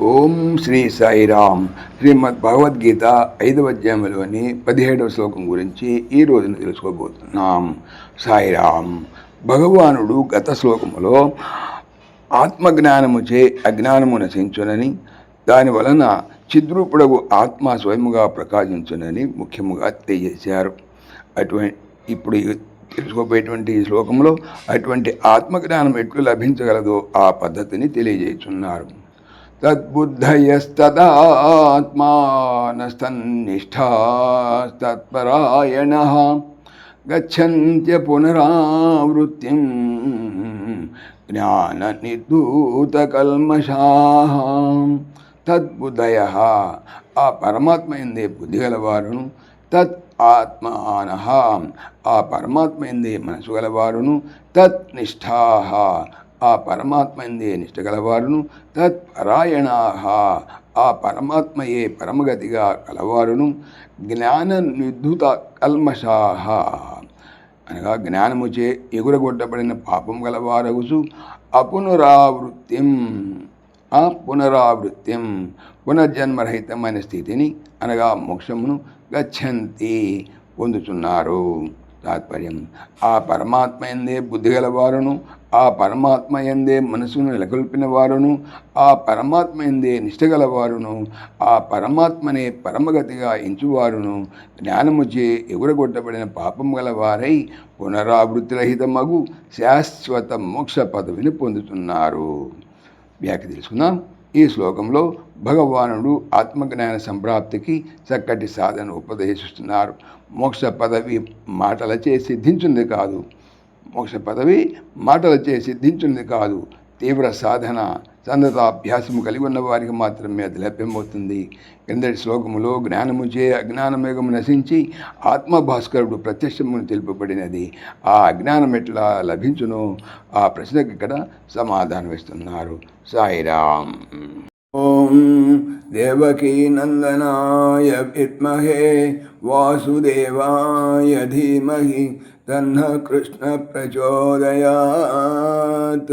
ఓం శ్రీ సాయిరామ్. శ్రీమద్ భగవద్గీత ఐదవ అధ్యాయంలోని పదిహేడవ శ్లోకం గురించి ఈ రోజున తెలుసుకోబోతున్నాం. సాయిరామ్. భగవానుడు గత శ్లోకములో ఆత్మజ్ఞానముచే అజ్ఞానము నశించునని దాని వలన చిద్రూపుడగు ఆత్మ స్వయముగా ప్రకాశించునని ముఖ్యముగా తెలియజేశారు. అటువంటి ఇప్పుడు ఈ తెలుసుకోబోయేటువంటి ఈ శ్లోకంలో అటువంటి ఆత్మజ్ఞానం ఎట్లు లభించగలదో ఆ పద్ధతిని తెలియజేస్తున్నారు. తద్బుద్ధయస్తదాత్మానస్తన్నిష్టాస్తత్పరాయణ గచ్చంత్య పునరావృత్తిం జ్ఞాన నిర్ధూతకల్మషా తద్బుద్ధయ ఆ పరమాత్మ ఎందే బుద్ధి గలవారును తత్ ఆత్మాన ఆ పరమాత్మ ఎందే మనసు గలవారును తత్ నిష్ఠా ఆ పరమాత్మ ఎందే నిష్ట గలవారును తత్పరాయణాహ ఆ పరమాత్మయే పరమగతిగా కలవారును జ్ఞాన నిర్ధుత కల్మషా. అనగా జ్ఞానముచే ఎగురగొట్టబడిన పాపం గలవారగుసు అపునరావృత్తిం ఆ పునరావృత్తిం పునర్జన్మరహితమైన స్థితిని అనగా మోక్షమును గచ్చంతి పొందుతున్నారు తాత్పర్యం. ఆ పరమాత్మ ఎందే బుద్ధి గలవారును ఆ పరమాత్మ ఎందే మనసును నెలకొల్పిన వారును ఆ పరమాత్మ ఎందే నిష్టగలవారును ఆ పరమాత్మనే పరమగతిగా ఎంచువారును జ్ఞానముచే ఎగురగొట్టబడిన పాపం గలవారై పునరావృత్తిరహితమగు శాశ్వత మోక్ష పదవిని పొందుతున్నారు. వ్యాఖ్య తెలుసుకుందాం. ఈ శ్లోకంలో భగవానుడు ఆత్మజ్ఞాన సంప్రాప్తికి చక్కటి సాధన ఉపదేశిస్తున్నారు. మోక్ష పదవి మాటలచే సిద్ధించింది కాదు. మోక్ష పదవి మాటలచే సిద్ధించింది కాదు. తీవ్ర సాధన సందతాభ్యాసము కలిగి ఉన్న వారికి మాత్రమే అది లభ్యమవుతుంది. కిందటి శ్లోకములో జ్ఞానముచే అజ్ఞానమేగము నశించి ఆత్మభాస్కరుడు ప్రత్యక్షమును తెలుపబడినది. ఆ అజ్ఞానం ఎట్లా లభించునో ఆ ప్రశ్నకి ఇక్కడ సమాధానం ఇస్తున్నారు. సాయిరామ్. ఓం దేవకీ నందనాయ విద్మహే వాసుదేవాయ ధీమహి తన్న కృష్ణ ప్రచోదయాత్.